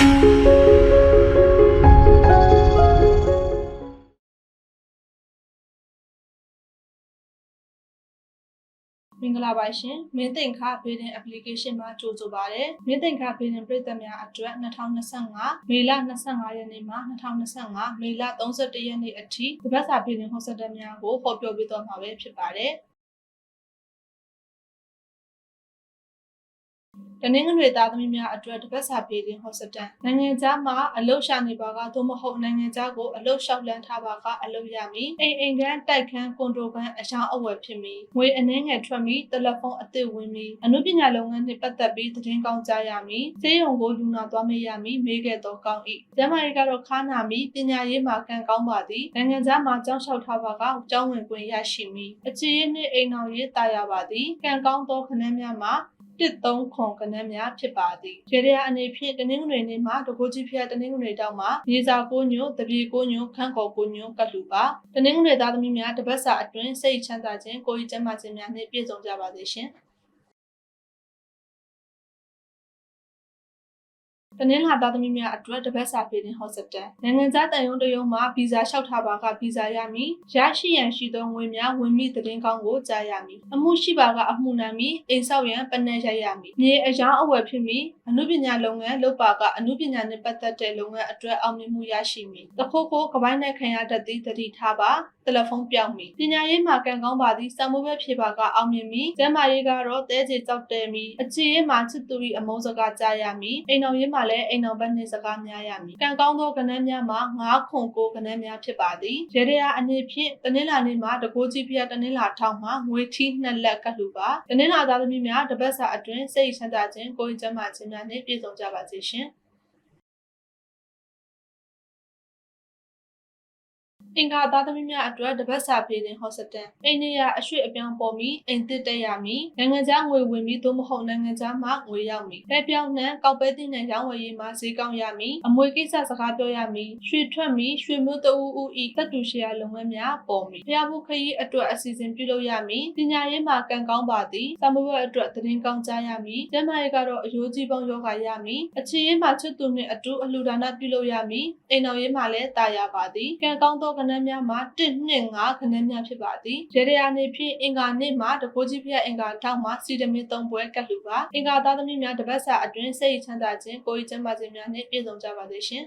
မင်္ဂလာပါရှင်မင်းသိင်္ခဘေဒင် application မှာကြိုဆိုပါရစေမင်းသိင်္ခဘေဒင်ပြည်သက်များအတွက်2025မေလ25ရက်နေ့မှ2025မေလ31ရက်နေ့အထိတပတ်စာဘေဒင်ဟော့စတယ်များကိုဟောပြောပေးသွားမှာပဲဖြစ်ပါတယ် တနင်္ဂနွေသားသမီးများအတွက်တပတ်စာပေတင်ဟောစတန်နိုင်ငံခြားမှာအလုရှာနေပါကသို့မဟုတ်နိုင်ငံခြားကိုအလုလျှောက်လန်းထားပါကအလုရမည်အိမ်အိမ်ကန်းတိုက်ခန်းကွန်ဒိုကန်းအရှောင်းအဝယ်ဖြစ်မည်ငွေအနှင်းငယ်ထွက်မည်တယ်လီဖုန်းအသစ်ဝင်မည်အမှုပညာလုပ်ငန်းနှင့်ပတ်သက်ပြီးသတင်းကောင်းကြားရမည်စေယုံကိုလူနာသွားမေးရမည်မေးခဲ့တော့ကောင်း၏ကျမကြီးကတော့ခါနာမည်ပညာရေးမှာကံကောင်းပါသည်နိုင်ငံခြားမှာကြောင်းလျှောက်ထားပါကကျောင်းဝင်ခွင့်ရရှိမည်အခြေရနှင့်အိမ်အောင်ရေးတာရပါသည်ကံကောင်းသောခဏန်းများမှာ 13ခွန်ကနန်းများဖြစ်ပါသည်ရေရရာအနေဖြင့်တနင်္ဂနွေနေ့မှာတကိုးကြီးဖျက်တနင်္ဂနွေတောက်မှာမြေစာကိုညိုတပြေကိုညိုခန့်ကော်ကိုညိုကတ်လူပါတနင်္ဂနွေသားသမီးများတပတ်စာအတွင်းစိတ်ချမ်းသာခြင်းကိုယ်ကြီးကျန်းမာခြင်းများနှင့်ပြည့်စုံကြပါစေရှင် တနင်္လာသားသမီးများအတွက်တပတ်စာပေးတဲ့ဟော့စတန်နိုင်ငံခြားတန်ယုံတယုံမှာဗီဇာလျှောက်ထားပါကဗီဇာရမည်ရရှိရန်ရှိသောငွေများဝင်မိသတင်းကောင်းကိုကြားရမည်အမှုရှိပါကအမှုနံမည်အိမ်ဆောက်ရန်ပနက်ရိုက်ရမည်မြေအယောင်းအဝယ်ဖြစ်မည်အမှုပညာလုပ်ငန်းလုပ်ပါကအမှုပညာနှင့်ပတ်သက်တဲ့လုပ်ငန်းအတွက်အောင်မြင်မှုရရှိမည်တခုတ်ကိုကပိုင်းနဲ့ခံရတတ်သည့်တတိထားပါ တယ်လီဖုန်းပြောင်းမည်ပညာရေးမှာကံကောင်းပါသည်စာမိုးပဲဖြေပါကအောင်မြင်မည်ကျန်းမာရေးကတော့တဲကြေကြောက်တဲမည်အခြေရေးမှာချစ်သူ၏အမုန်းစကားကြားရမည်အိမ်တော်ရေးမှာလည်းအိမ်တော်ဘက်နှင့်စကားများရမည်ကံကောင်းသောကဏ္ဍများမှာ9ခွန်9ကဏ္ဍများဖြစ်ပါသည်ရေရရာအနေဖြင့်တနင်္လာနေ့မှာတကိုးကြီးဖျက်တနင်္လာထောင်မှာငွေထီးနှစ်လက်ကတ်လူပါတနင်္လာသားသမီးများတပတ်စာအတွင်းစိတ်ချမ်းသာခြင်းကိုယ်ကျန်းမာခြင်းများနှင့်ပြည့်စုံကြပါစေရှင် အင်္ဂါသားသမီးများအတွက်တပတ်စာပေးတဲ့ဟော့စတန်အိန္ဒိယအရွှေ့အပြောင်းပေါ်ပြီးအိမ်သစ်တက်ရမည်နိုင်ငံခြားငွေဝင်ပြီးသို့မဟုတ်နိုင်ငံခြားမှငွေရောက်မည်ပဲပြောင်းနှံကောက်ပဲတင်တဲ့ရောင်းဝယ်ရေးမှာဈေးကောင်းရမည်အမွေကိစ္စစကားပြောရမည်ရွှေထွက်မည်ရွှေမျိုးတအူးဦးဤကတ်တူရှယ်ယာလုပ်ငန်းများပေါ်မည်ဖျားဖို့ခရီးအတွက်အစီအစဉ်ပြုလုပ်ရမည်ပညာရေးမှာကံကောင်းပါသည်စာမွေးအတွက်သတင်းကောင်းကြားရမည်ကျန်းမာရေးကတော့အယိုးကြီးပေါင်းယောဂရမည်အခြေရေးမှာချစ်သူနှင့်အတူအလှူဒါနပြုလုပ်ရမည်အိမ်တော်ရေးမှာလည်းတာယာပါသည်ကံကောင်းသောကဏ္ဍများမှာ1နှစ်5ခဏန်းများဖြစ်ပါသည်ရေရရာနေဖြင့်အင်္ဂါနေ့မှာတကိုးကြီးဖျက်အင်္ဂါထောက်မှာစီတမင်းသုံးပွဲကတ်လူပါအင်္ဂါသားသမီးများတပတ်စာအတွင်းစိတ်ချမ်းသာခြင်းကိုယ်ကျန်းမာခြင်းများနှင့်ပြည့်စုံကြပါစေရှင်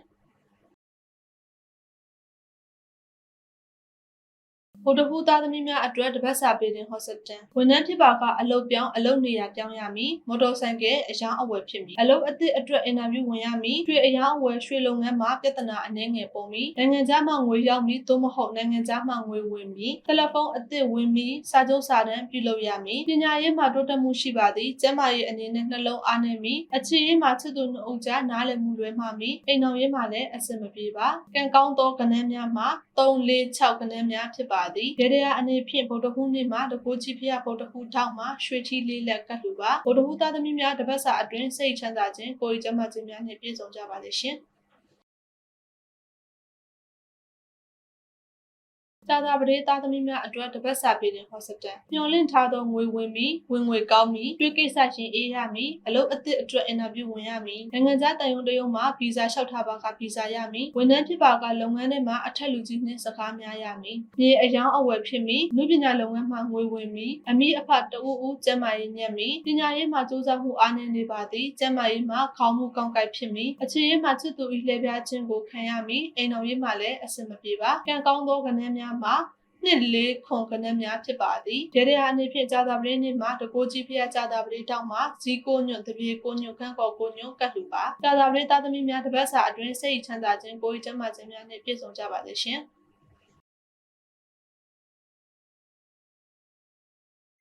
ဗုဒ္ဓဟူသားသမီးများအတွက်တပတ်စာပေးတဲ့ဟော့စတန်ဝန်ထမ်းဖြစ်ပါကအလုပ်ပြောင်းအလုပ်နေရာပြောင်းရမည်မော်တော်ဆိုင်ကယ်အယောင်းအဝယ်ဖြစ်မည်အလုပ်အသစ်အတွက်အင်တာဗျူးဝင်ရမည်ရွှေအယောင်းအဝယ်ရွှေလုပ်ငန်းမှာပြဿနာအနှဲငယ်ပုံမည်နိုင်ငံခြားမှငွေရောက်မည်သို့မဟုတ်နိုင်ငံခြားမှငွေဝင်မည်တယ်လီဖုန်းအသစ်ဝင်မည်စာချုပ်စာတမ်းပြုလုပ်ရမည်ပညာရေးမှာတိုးတက်မှုရှိပါသည်ကျန်းမာရေးအနေနဲ့နှလုံးအားနည်းမည်အခြေရေးမှာချစ်သူနှစ်ဦးကြားနားလည်မှုလွဲမှာမည်အိမ်တော်ရေးမှာလည်းအဆင်မပြေပါကံကောင်းသောကဏ္ဍများမှာ3 4 6ကဏ္ဍများဖြစ်ပါသည်ဒေရယာအနေဖြင့်ဗုဒ္ဓဟူးနေ့မှာတကိုးကြီးဖျားဗုဒ္ဓဟူးထောက်မှာရွှေထီးလေးလက်ကတ်လူပါဗုဒ္ဓဟူးသားသမီးများတပတ်စာအတွင်းစိတ်ချမ်းသာခြင်းကိုယ်ကျန်းမာခြင်းများနှင့်ပြည့်စုံကြပါစေရှင် တာသာပရိသားသမီးများအတွက်တပတ်စာပေးတဲ့ဟော့စတန်ညှော်လင့်ထားသောငွေဝင်ပြီးဝင်ငွေကောင်းပြီးတွေ့ကိစ္စရှင်အေးရမည်အလုပ်အသစ်အတွက်အင်တာဗျူးဝင်ရမည်နိုင်ငံခြားတန်ယုံတယုံမှာဗီဇာလျှောက်ထားပါကဗီဇာရမည်ဝန်ထမ်းဖြစ်ပါကလုပ်ငန်းထဲမှာအထက်လူကြီးနှင့်စကားများရမည်မြေအယောင်းအဝယ်ဖြစ်မည်လူပညာလုပ်ငန်းမှာငွေဝင်မည်အမိအဖတအူးဦးကျန်းမာရေးညံ့မည်ပညာရေးမှာစူးစမ်းမှုအားနည်းနေပါသည်ကျန်းမာရေးမှာခေါင်းမှုကောင်းကိုက်ဖြစ်မည်အခြေရေးမှာချစ်သူ၏လှည့်ပြားခြင်းကိုခံရမည်အိမ်တော်ရေးမှာလည်းအဆင်မပြေပါကံကောင်းသောကဏ္ဍများမှာနှစ်လေးခွန်ကနက်များဖြစ်ပါသည်ဒေရယာအနေဖြင့်ကြာသာပတိနေ့မှာတကိုးကြီးဖျက်ကြာသာပတိတောက်မှာဇီကိုညွန့်တပြေကိုညွန့်ခန့်ကော်ကိုညွန့်ကတ်လူပါကြာသာပတိသားသမီးများတပတ်စာအတွင်းစိတ်ချမ်းသာခြင်းကိုယ်ကျန်းမာခြင်းများနှင့်ပြည့်စုံကြပါစေရှင်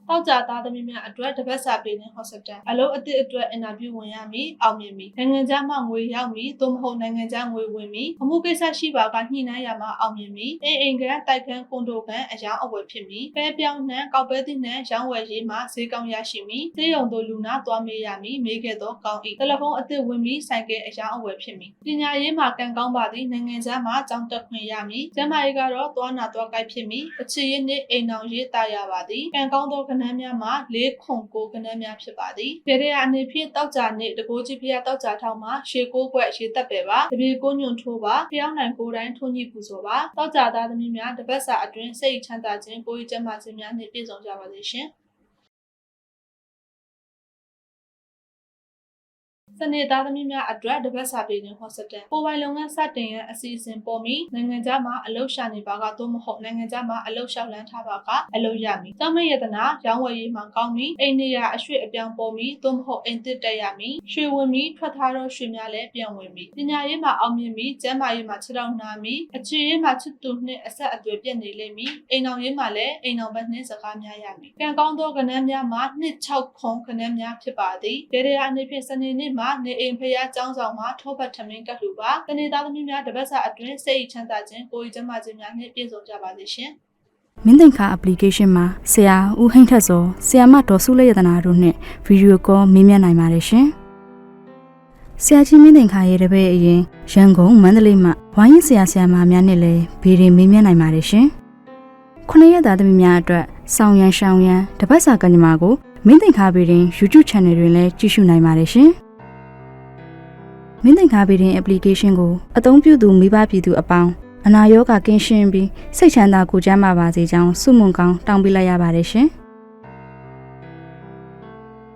တောက်ကြသားသမီးများအတွက်တပတ်စာပေးတဲ့ hospital အလုပ်အသစ်အတွက်အင်တာဗျူးဝင်ရမည်အောင်မြင်မည်နိုင်ငံခြားမှငွေရောက်မည်သို့မဟုတ်နိုင်ငံခြားငွေဝင်မည်အမှုကိစ္စရှိပါကညှိနှိုင်းရမှာအောင်မြင်မည်အိမ်အိမ်ကတိုက်ခန်းကွန်ဒိုကန်အယောင်းအဝယ်ဖြစ်မည်ပဲပြောင်းနှံကောက်ပဲသည့်နှံရောင်းဝယ်ရေးမှာဈေးကောင်းရရှိမည်ဈေးရုံသို့လူနာသွားမေးရမည်မေးခဲ့သောကောင်း၏တယ်လီဖုန်းအသစ်ဝင်မည်ဆိုင်ကယ်အယောင်းအဝယ်ဖြစ်မည်ပညာရေးမှာကံကောင်းပါသည်နိုင်ငံခြားမှာကျောင်းတက်ခွင့်ရမည်ကျန်းမာရေးကတော့သွားနာသွားကိုက်ဖြစ်မည်အခြေရေးနှင့်အိမ်အောင်ရေးတာရပါသည်ကံကောင်းသောကဏ္ဍနန်းများမှာ၄ခွန်ကိုကနန်းများဖြစ်ပါသည်။ဒေရယာအနေဖြင့်တောက်ကြနှင့်တကိုးကြီးဖျားတောက်ကြထောင်းမှာရှေကိုးကွက်ရေတက်ပဲပါ။တပြေကိုညွန့်ထိုးပါဖျောင်းနိုင်ကိုယ်တိုင်းထုံညိပူဇော်ပါ။တောက်ကြသားသမီးများတပတ်စာအတွင်းစိတ်ချမ်းသာခြင်းကိုယ်ကျမ်းမာခြင်းများနှင့်ပြည့်စုံကြပါစေရှင်။ နေသားသမီးများအတွက်တပတ်စာပေတွင်ဟောစတဲ့ပိုပိုင်လုပ်ငန်းစတင်ရန်အစီအစဉ်ပေါ်မီနိုင်ငံခြားမှာအလုပ်ရှာနေပါကသို့မဟုတ်နိုင်ငံခြားမှာအလုပ်လျှောက်လန်းထားပါကအလုပ်ရမည်။ကျောင်းမရတနာရောင်းဝယ်ရေးမှာကောင်းမီအိမ်နေရအရွှေ့အပြောင်းပေါ်မီသို့မဟုတ်အိမ်တစ်တက်ရမည်။ရွှေဝင်မီထွက်ထားသောရွှေများလည်းပြန်ဝင်မည်။ပညာရေးမှာအောင်မြင်မီကျန်းမာရေးမှာခြေထောက်နာမီအခြေရေးမှာချစ်သူနှင့်အဆက်အသွယ်ပြည့်နေလိမ့်မည်။အိမ်အောင်ရေးမှာလည်းအိမ်အောင်ဘက်နှင့်စကားများရမည်။ကံကောင်းသောကဏ္ဍများမှာနှစ်6ခွန်ကဏ္ဍများဖြစ်ပါသည်။ဒေရယာအနေဖြင့်စနေနေ့မှာနေအိမ်ဖျားကျောင်းဆောင်မှာထောပတ်ထမင်းကတ်လူပါ။တနေ့သားသမီးများတပတ်စာအတွင်းစိတ်ချမ်းသာခြင်းကိုယ်ကျန်းမာခြင်းများနှင့်ပြည့်စုံကြပါစေရှင်။မင်းသင်္ခါ application မှာဆရာဦးဟိန်းထက်စောဆရာမဒေါ်စုလေးရတနာတို့နဲ့ဗီဒီယိုကောမေးမြန်းနိုင်ပါတယ်ရှင်။ဆရာကြီးမင်းသင်္ခါရဲ့တပည့်အရင်ရန်ကုန်မန္တလေးမှာဝိုင်းရင်ဆရာဆရာမများနဲ့လည်းဗီဒီမေးမြန်းနိုင်ပါတယ်ရှင်။ခုနှစ်ရက်သားသမီးများအတွက်ဆောင်းရန်ရှောင်းရန်တပတ်စာကညမာကိုမင်းသင်္ခါဗီဒီ YouTube Channel တွင်လည်းကြည့်ရှုနိုင်ပါတယ်ရှင်။ မင်းသင်္ခါဗီဒီ application ကိုအသုံးပြုသူမိဘပြည်သူအပေါင်းအနာရောဂါကင်းရှင်းပြီးစိတ်ချမ်းသာကိုယ်ကျန်းမာပါစေကြောင်းဆုမွန်ကောင်းတောင်းပေးလိုက်ရပါတယ်ရှင်။